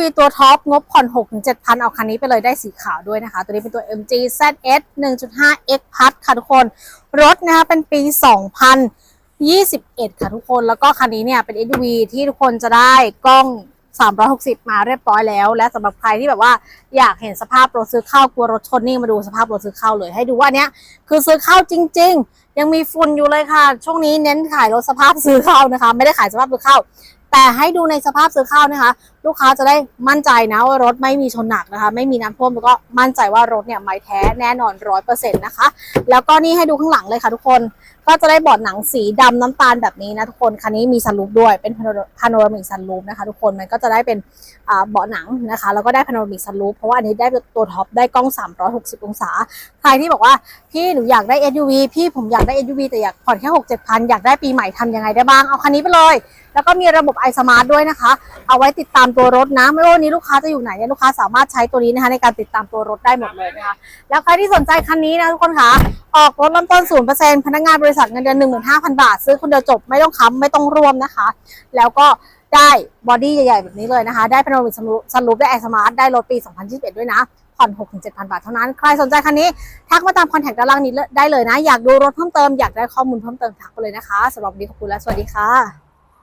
SUV ตัวท็อปงบผ่อน6-7,000 เอาคันนี้ไปเลยได้สีขาวด้วยนะคะ ตัวนี้เป็นตัว MG ZS 1.5 X Plus ค่ะทุกคน รถนะคะเป็นปี 2021 ค่ะทุกคน แล้วก็คันนี้เนี่ยเป็น SUV ที่ทุกคนจะได้กล้อง 360 มาเรียบร้อยแล้ว และสำหรับใครที่แบบว่าอยากเห็นสภาพรถซื้อเข้ากลัวรถชนนี่มาดูสภาพรถซื้อเข้าเลยให้ดูว่าเนี้ยคือซื้อเข้าจริง ๆ ยังมีฝุ่นอยู่เลยค่ะ ช่วงนี้เน้นขายรถสภาพซื้อเข้านะคะ ไม่ได้ขายสภาพซื้อเข้า แต่ให้ดูในสภาพซื้อเข้านะคะ ลูกค้าจะได้มั่นใจนะว่ารถไม่มีชนหนักนะคะ ไม่มีน้ำท่วมแล้วก็มั่นใจว่ารถเนี่ยไม่แท้แน่นอนร้อยเปอร์เซ็นต์นะคะ แล้วก็นี่ให้ดูข้างหลังเลยค่ะทุกคน ก็จะได้เบอดหนังสีดำน้ำตาลแบบนี้นะทุกคนคันนี้มีซันรูฟด้วยเป็นพาโนรามิกซันรูฟนะคะ ทุกคนมันก็จะได้เป็นเบาะหนังนะคะ แล้วก็ได้พาโนรามิกซันรูฟเพราะว่าอันนี้ได้ตัวท็อปได้กล้อง 360 องศาใครที่บอกว่าพี่หนูอยากได้ SUV พี่ผมอยากได้ SUV แต่อยากผ่อนแค่6 7พันอยากได้ปีใหม่ทำยังไงได้บ้างเอาคันนี้ไปเลยแล้วก็มีระบบ iSmart ด้วยนะคะ เอาไว้ติดตามตัวรถนะ ไม่ว่าวันนี้ลูกค้าจะอยู่ไหนเนี่ยลูกค้าสามารถใช้ตัวนี้นะคะในการติดตามตัวรถได้หมดเลยนะคะ แล้วใครที่สนใจคันนี้นะทุกคนคะออกรถเริ่มต้น0%พนักงานบริษัทเงินเดือน15,000บาท ซื้อคนเดียวจบไม่ต้องค้ำไม่ต้องรวมนะคะ แล้วก็ได้บอดี้ใหญ่ๆแบบนี้เลยนะคะ ได้พนมิกซันรูปได้ไอสมาร์ทได้รถปี 2021 ด้วยนะผ่อน6-7,000 บาทเท่านั้น ใครสนใจคันนี้ ทักมาตามคอนแทคด้านล่างนี้ได้เลยนะ อยากดูรถเพิ่มเติม อยากได้ข้อมูลเพิ่มเติมทักไปเลยนะคะสำหรับวันนี้ขอบคุณและสวัสดีค่ะ